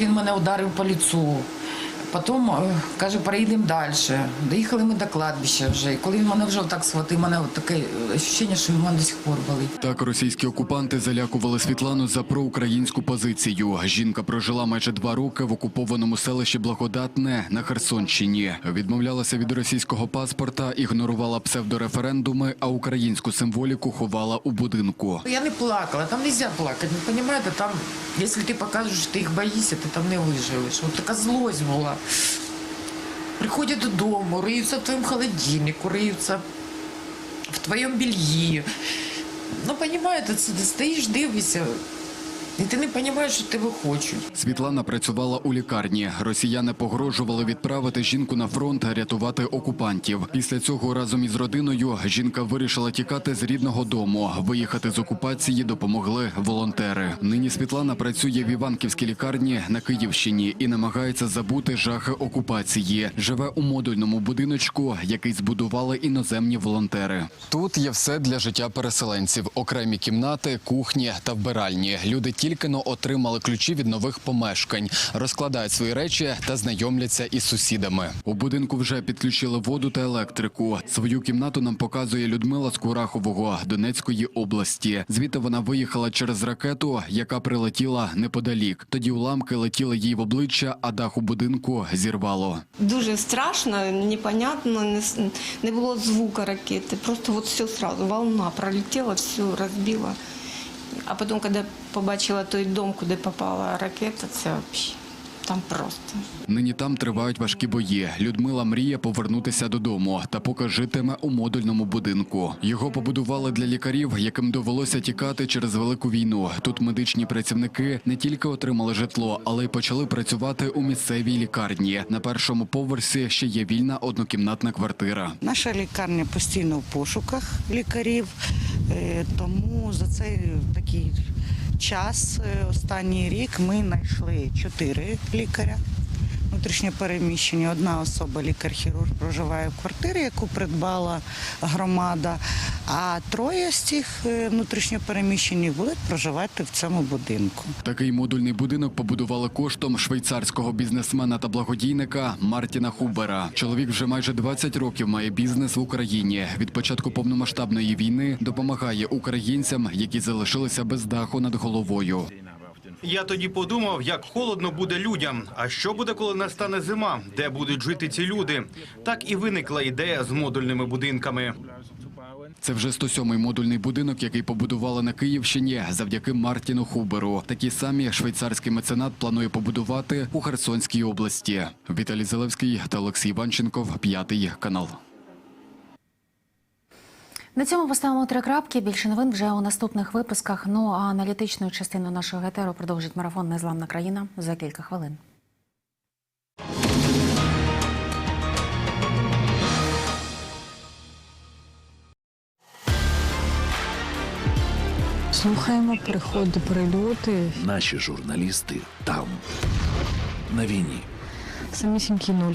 він мене ударив по лицу. Потім е, каже, переїдемо далі. Доїхали ми до кладбища вже. І коли він мене вже так схватив, мене таке відчуття, що він мене до сих пор болить. Так російські окупанти залякували Світлану за проукраїнську позицію. Жінка прожила майже два роки в окупованому селищі Благодатне на Херсонщині. Відмовлялася від російського паспорта, ігнорувала псевдореферендуми, а українську символіку ховала у будинку. Я не плакала, там не можна плакати, ви розумієте? Там, якщо ти покажеш, що ти їх боїшся, ти там не виживеш. От така злость була. Приходять додому, риються в твоєму холодильнику, риються в твоєму белье. Ну, понимаю, ти стоїш, дивишся, і ти не розумієш, що тебе хочуть. Світлана працювала у лікарні. Росіяни погрожували відправити жінку на фронт рятувати окупантів. Після цього разом із родиною жінка вирішила тікати з рідного дому. Виїхати з окупації допомогли волонтери. Нині Світлана працює в Іванківській лікарні на Київщині і намагається забути жахи окупації. Живе у модульному будиночку, який збудували іноземні волонтери. Тут є все для життя переселенців: окремі кімнати, кухні та вбиральні. Люди тільки но отримали ключі від нових помешкань, розкладають свої речі та знайомляться із сусідами. У будинку вже підключили воду та електрику. Свою кімнату нам показує Людмила з Курахового Донецької області. Звідти вона виїхала через ракету, яка прилетіла неподалік. Тоді уламки летіли їй в обличчя, а дах у будинку зірвало. Дуже страшно, непонятно, не, було звука ракети. Просто от все сразу, волна пролетіла, все розбила. А потім, коли побачила той дом, куди попала ракета, це взагалі там просто. Нині там тривають важкі бої. Людмила мріє повернутися додому, та поки житиме у модульному будинку. Його побудували для лікарів, яким довелося тікати через велику війну. Тут медичні працівники не тільки отримали житло, але й почали працювати у місцевій лікарні. На першому поверсі ще є вільна однокімнатна квартира. Наша лікарня постійно в пошуках лікарів, е, тому за цей такий час, е, останній рік, ми знайшли чотири лікаря. Внутрішньо переміщені. Одна особа, лікар-хірург, проживає в квартирі, яку придбала громада. А троє з цих е, внутрішньо переміщених будуть проживати в цьому будинку. Такий модульний будинок побудували коштом швейцарського бізнесмена та благодійника Мартіна Хубера. Чоловік вже майже 20 років має бізнес в Україні. Від початку повномасштабної війни допомагає українцям, які залишилися без даху над головою. Я тоді подумав, як холодно буде людям. А що буде, коли настане зима? Де будуть жити ці люди? Так і виникла ідея з модульними будинками. Це вже 107-й модульний будинок, який побудували на Київщині завдяки Мартіну Хуберу. Такі самі швейцарський меценат планує побудувати у Херсонській області. Віталій Зелевський та Олексій Іванченков, п'ятий канал. На цьому поставимо три крапки. Більше новин вже у наступних випусках. Ну а аналітичну частину нашого гетеру продовжить марафон Незламна країна за кілька хвилин. Слухаємо приходи, прильоти. Наші журналісти там, на війні, Самісінький нуль.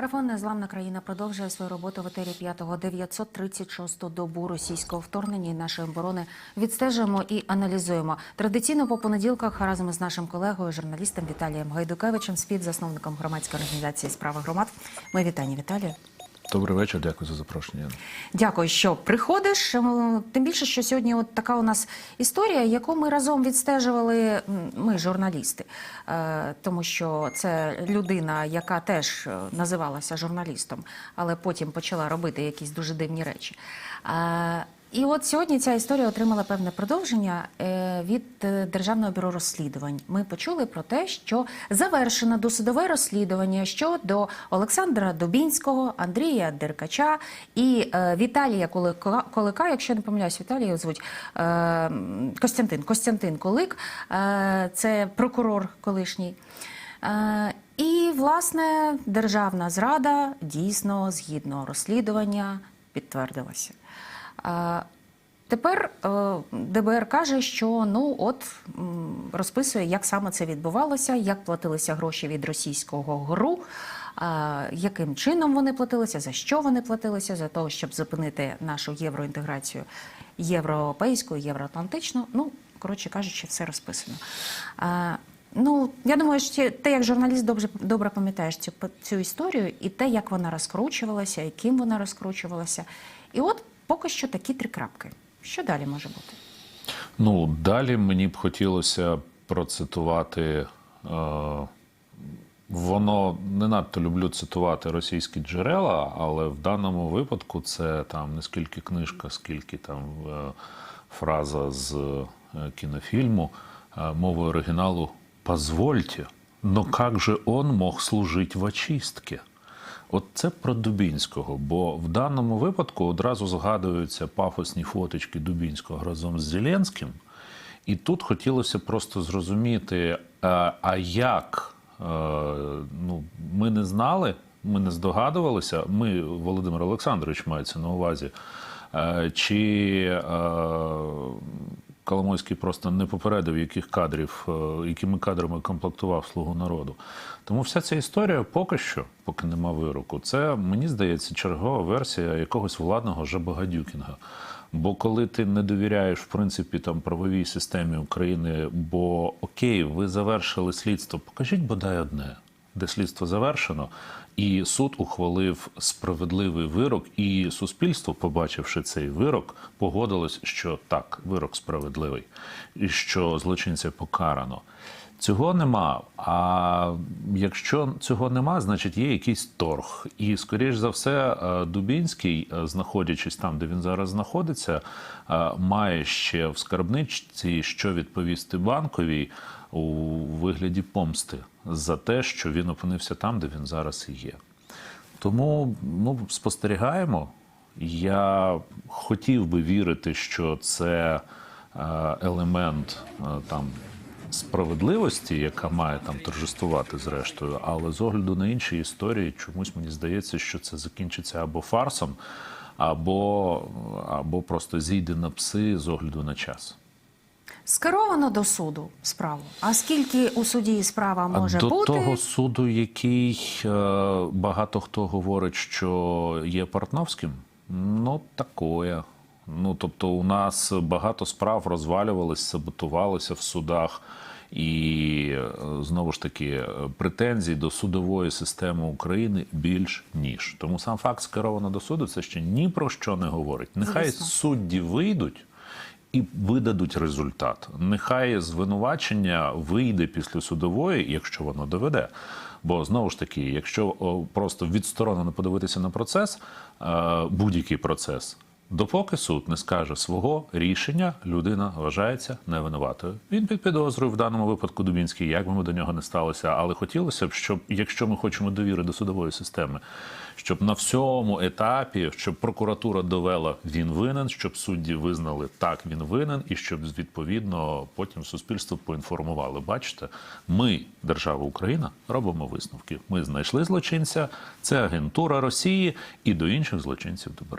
Марафон Незламна країна продовжує свою роботу в етері 5-го 936 добу російського вторгнення і нашої оборони. Відстежуємо і аналізуємо. Традиційно по понеділках разом із нашим колегою, журналістом Віталієм Гайдукевичем, співзасновником громадської організації справи громад. Ми вітання Віталію. Добрий вечір, дякую за запрошення. Дякую, що приходиш. Е, Тим більше, що сьогодні от така у нас історія, яку ми разом відстежували. Ми журналісти, Е, тому що це людина, яка теж е, називалася журналістом, але потім почала робити якісь дуже дивні речі. І от сьогодні ця історія отримала певне продовження е, від е, Державного бюро розслідувань. Ми почули про те, що завершено досудове розслідування щодо Олександра Дубінського, Андрія Деркача і е, Віталія Колика, якщо я не помиляюсь, Віталія звуть Костянтин. Костянтин Колик, це прокурор колишній. І, власне, державна зрада дійсно згідно розслідування підтвердилася. Тепер е, ДБР каже, що ну от розписує, як саме це відбувалося, як платилися гроші від російського ГРУ, яким чином вони платилися, за що вони платилися, за того, щоб зупинити нашу євроінтеграцію європейську, євроатлантичну. Ну, коротше кажучи, все розписано. Ну, я думаю, що ти як журналіст добре, добре пам'ятаєш цю, цю історію і те, як вона розкручувалася, і ким вона розкручувалася. І от поки що такі три крапки. Що далі може бути? Ну, далі мені б хотілося процитувати. Е, воно не надто люблю цитувати російські джерела, але в даному випадку це там не скільки книжка, скільки там е, фраза з е, кінофільму е, мовою оригіналу «Позвольте, но как же он мог служить в очистке?» От це про Дубінського, бо в даному випадку одразу згадуються пафосні фоточки Дубінського разом з Зеленським. І тут хотілося просто зрозуміти, а, а як е, ну, ми не знали, ми не здогадувалися. Ми, Володимир Олександрович, мається на увазі, е, чи е, Коломойський просто не попередив, яких кадрів, е, якими кадрами комплектував слугу народу. Тому вся ця історія поки що, поки нема вироку, це мені здається чергова версія якогось владного жабагадюкінга. Бо коли ти не довіряєш в принципі там правовій системі України, бо окей, ви завершили слідство, покажіть бодай одне, де слідство завершено, і суд ухвалив справедливий вирок, і суспільство, побачивши цей вирок, погодилось, що так, вирок справедливий, і що злочинця покарано. Цього нема. А якщо цього нема, значить є якийсь торг. І, скоріш за все, е, Дубінський, е, знаходячись там, де він зараз знаходиться, е, має ще в скарбничці що відповісти банковій у вигляді помсти за те, що він опинився там, де він зараз і є. Тому ну, спостерігаємо. Я хотів би вірити, що це е, елемент е, там справедливості, яка має там торжествувати зрештою, але з огляду на інші історії, чомусь мені здається, що це закінчиться або фарсом, або, або просто зійде на пси з огляду на час. Скеровано до суду справу. А скільки у суді справа може До бути? того суду, який е, багато хто говорить, що є Портновським, ну такое. Ну тобто, у нас багато справ розвалювалися, саботувалися в судах, і е, знову ж таки претензій до судової системи України більш ніж. Тому сам факт скеровано до суду це ще ні про що не говорить. Нехай Звісно. судді вийдуть і видадуть результат. Нехай звинувачення вийде після судової, якщо воно доведе. Бо знову ж таки, якщо просто відсторонено подивитися на процес, е, будь-який процес, допоки суд не скаже свого рішення, людина вважається невинуватою. Він під підозрою в даному випадку Дубінський, як би ми до нього не сталося, але хотілося б, щоб якщо ми хочемо довіри до судової системи, щоб на всьому етапі, щоб прокуратура довела він винен, щоб судді визнали так, він винен, і щоб відповідно потім суспільство поінформували. Бачите, ми, держава Україна, робимо висновки. Ми знайшли злочинця, це агентура Росії, і до інших злочинців доберемо.